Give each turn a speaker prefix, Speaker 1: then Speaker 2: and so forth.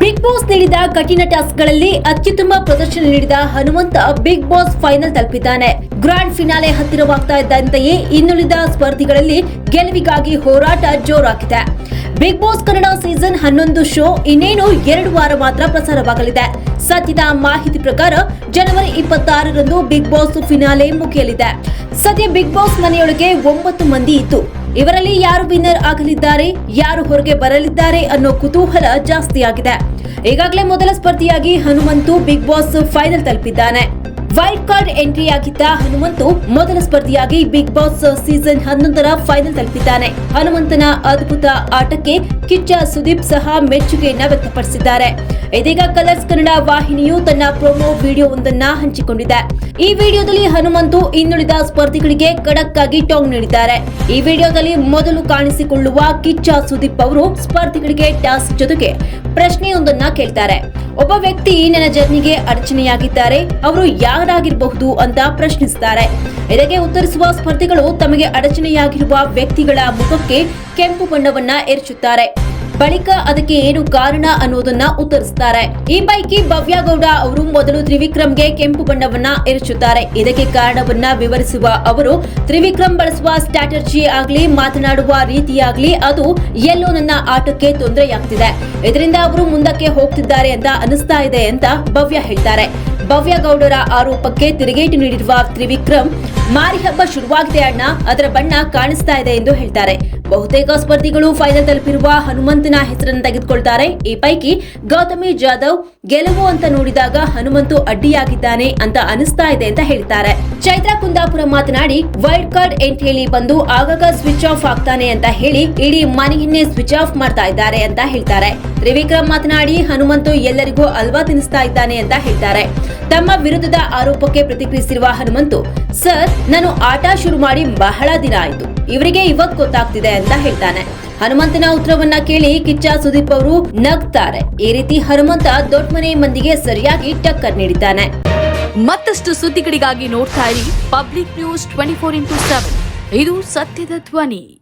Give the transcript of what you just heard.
Speaker 1: Big boss ನೀಡಿದ ಕಠಿಣ ಟಾಸ್ಕ್ಗಳಲ್ಲಿ ಅತ್ಯುತ್ತಮ ಪ್ರದರ್ಶನ ನೀಡಿದ ಹನುಮಂತ ಬಿಗ್ ಬಾಸ್ ಫೈನಲ್ ತಲುಪಿದ್ದಾನೆ. ಗ್ರಾಂಡ್ ಫಿನಾಲೆ ಹತ್ತಿರವಾಗ್ತಾ ಇದ್ದಂತೆಯೇ ಇನ್ನುಳಿದ ಸ್ಪರ್ಧಿಗಳಲ್ಲಿ ಗೆಲುವಿಗಾಗಿ ಹೋರಾಟ ಜೋರಾಗಿದೆ ಬಿಗ್ ಬಾಸ್ ಕನ್ನಡ ಸೀಸನ್ ಹನ್ನೊಂದು ಶೋ ಇನ್ನೇನು ಎರಡು ವಾರ ಮಾತ್ರ ಪ್ರಸಾರವಾಗಲಿದೆ. ಸದ್ಯದ ಮಾಹಿತಿ ಪ್ರಕಾರ ಜನವರಿ ಇಪ್ಪತ್ತಾರರಂದು ಬಿಗ್ ಬಾಸ್ ಫಿನಾಲೆ ಮುಗಿಯಲಿದೆ. ಸದ್ಯ ಬಿಗ್ ಬಾಸ್ ಮನೆಯೊಳಗೆ ಒಂಬತ್ತು ಮಂದಿ ಇತ್ತು ಇವರಲ್ಲಿ ಯಾರು ವಿನ್ನರ್ ಆಗಲಿದ್ದಾರೆ, ಯಾರು ಹೊರಗೆ ಬರಲಿದ್ದಾರೆ ಅನ್ನೋ ಕುತೂಹಲ ಜಾಸ್ತಿಯಾಗಿದೆ. ಈಗಾಗಲೇ ಮೊದಲ ಸ್ಪರ್ಧಿಯಾಗಿ ಹನುಮಂತು ಬಿಗ್ ಬಾಸ್ ಫೈನಲ್ ತಲುಪಿದ್ದಾನೆ. ವೈಲ್ಡ್ ಕಾರ್ಡ್ ಎಂಟ್ರಿ ಆಗಿದ್ದ ಹನುಮಂತು ಮೊದಲ ಸ್ಪರ್ಧಿಯಾಗಿ ಬಿಗ್ ಬಾಸ್ ಸೀಸನ್ ಹನ್ನೊಂದರ ಫೈನಲ್ ತಲುಪಿದ್ದಾನೆ. ಹನುಮಂತನ ಅದ್ಭುತ ಆಟಕ್ಕೆ ಕಿಚ್ಚ ಸುದೀಪ್ ಸಹ ಮೆಚ್ಚುಗೆಯನ್ನ ವ್ಯಕ್ತಪಡಿಸಿದ್ದಾರೆ. ಇದೀಗ ಕಲರ್ಸ್ ಕನ್ನಡ ವಾಹಿನಿಯು ತನ್ನ ಪ್ರೊಮೋ ವಿಡಿಯೋವೊಂದನ್ನ ಹಂಚಿಕೊಂಡಿದೆ. ಈ ವಿಡಿಯೋದಲ್ಲಿ ಹನುಮಂತು ಇನ್ನುಳಿದ ಸ್ಪರ್ಧಿಗಳಿಗೆ ಖಡಕ್ ಆಗಿ ಟಾಂಗ್ ನೀಡಿದ್ದಾರೆ. ಈ ವಿಡಿಯೋದಲ್ಲಿ ಮೊದಲು ಕಾಣಿಸಿಕೊಳ್ಳುವ ಕಿಚ್ಚ ಸುದೀಪ್ ಅವರು ಸ್ಪರ್ಧಿಗಳಿಗೆ ಟಾಸ್ ಜೊತೆಗೆ ಪ್ರಶ್ನೆಯೊಂದನ್ನ ಕೇಳ್ತಾರೆ. ಒಬ್ಬ ವ್ಯಕ್ತಿ ನನ್ನ ಜರ್ನಿಗೆ ಅಡಚಣೆಯಾಗಿದ್ದಾರೆ. ಅವರು ಯಾರಾಗಿರಬಹುದು ಅಂತ ಪ್ರಶ್ನಿಸುತ್ತಾರೆ ಇದಕ್ಕೆ ಉತ್ತರಿಸುವ ಸ್ಪರ್ಧಿಗಳು ತಮಗೆ ಅಡಚಣೆಯಾಗಿರುವ ವ್ಯಕ್ತಿಗಳ ಮುಖಕ್ಕೆ ಕೆಂಪು ಬಣ್ಣವನ್ನ ಎರಚುತ್ತಾರೆ. ಬಳಿಕ ಅದಕ್ಕೆ ಏನು ಕಾರಣ ಅನ್ನೋದನ್ನ ಉತ್ತರಿಸುತ್ತಾರೆ ಈ ಪೈಕಿ ಭವ್ಯ ಗೌಡ ಅವರು ಮೊದಲು ತ್ರಿವಿಕ್ರಮ್ಗೆ ಕೆಂಪು ಬಣ್ಣವನ್ನ ಎರಚುತ್ತಾರೆ. ಇದಕ್ಕೆ ಕಾರಣವನ್ನ ವಿವರಿಸುವ ಅವರು, ತ್ರಿವಿಕ್ರಮ್ ಬಳಸುವ ಸ್ಟ್ರಾಟರ್ಜಿ ಆಗ್ಲಿ, ಮಾತನಾಡುವ ರೀತಿಯಾಗ್ಲಿ ಅದು ಎಲ್ಲೋ ನನ್ನ ಆಟಕ್ಕೆ ತೊಂದರೆಯಾಗ್ತಿದೆ. ಇದರಿಂದ ಅವರು ಮುಂದಕ್ಕೆ ಹೋಗ್ತಿದ್ದಾರೆ ಅಂತ ಅನಿಸ್ತಾ ಇದೆ ಅಂತ ಭವ್ಯ ಹೇಳ್ತಾರೆ. ಭವ್ಯ ಗೌಡರ ಆರೋಪಕ್ಕೆ ತಿರುಗೇಟು ನೀಡಿರುವ ತ್ರಿವಿಕ್ರಮ್ ಮಾರಿ ಹಬ್ಬ ಶುರುವಾಗಿದೆ ಅಣ್ಣ. ಅದರ ಬಣ್ಣ ಕಾಣಿಸ್ತಾ ಇದೆ ಎಂದು ಹೇಳ್ತಾರೆ. ಬಹುತೇಕ ಸ್ಪರ್ಧಿಗಳು ಫೈನಲ್ ತಲುಪಿರುವ ಹನುಮಂತನ ಹೆಸರನ್ನು ತೆಗೆದುಕೊಳ್ತಾರೆ. ಈ ಪೈಕಿ ಗೌತಮಿ ಜಾಧವ್ ಗೆಲುವು ಅಂತ ನೋಡಿದಾಗ ಹನುಮಂತು ಅಡ್ಡಿಯಾಗಿದ್ದಾನೆ ಅಂತ ಅನಿಸ್ತಾ ಇದೆ ಅಂತ ಹೇಳ್ತಾರೆ. ಚೈತ್ರ ಕುಂದಾಪುರ ಮಾತನಾಡಿ, ವೈಲ್ಡ್ ಕಾರ್ಡ್ ಎಂಟ್ರಿಯಲ್ಲಿ ಬಂದು ಆಗಾಗ ಸ್ವಿಚ್ ಆಫ್ ಆಗ್ತಾನೆ ಅಂತ ಹೇಳಿ ಇಡೀ ಮನೆಯನ್ನೇ ಸ್ವಿಚ್ ಆಫ್ ಮಾಡ್ತಾ ಇದ್ದಾರೆ ಅಂತ ಹೇಳ್ತಾರೆ. ತ್ರಿವಿಕ್ರಮ್ ಮಾತನಾಡಿ, ಹನುಮಂತು ಎಲ್ಲರಿಗೂ ಅಲ್ವಾ ತಿನ್ನಿಸ್ತಾ ಇದ್ದಾನೆ ಅಂತ ಹೇಳ್ತಾರೆ. ತಮ್ಮ ವಿರುದ್ಧದ ಆರೋಪಕ್ಕೆ ಪ್ರತಿಕ್ರಿಯಿಸಿರುವ ಹನುಮಂತು, ಸರ್, ನಾನು ಆಟ ಶುರು ಮಾಡಿ ಬಹಳ ದಿನ ಆಯ್ತು. ಇವರಿಗೆ ಇವತ್ ಗೊತ್ತಾಗ್ತಿದೆ ಅಂತ ಹೇಳ್ತಾನೆ. ಹನುಮಂತನ ಉತ್ತರವನ್ನ ಕೇಳಿ ಕಿಚ್ಚ ಸುದೀಪ್ ಅವರು ನಗ್ತಾರೆ. ಈ ರೀತಿ ಹನುಮಂತ ದೊಡ್ಡ ಮನೆ ಮಂದಿಗೆ ಸರಿಯಾಗಿ ಟಕ್ಕರ್ ನೀಡಿದ್ದಾನೆ.
Speaker 2: ಮತ್ತಷ್ಟು ಸುದ್ದಿಗಳಿಗಾಗಿ ನೋಡ್ತಾ ಇರಿ public news twenty four into seven. ಇದು ಸತ್ಯದ ಧ್ವನಿ.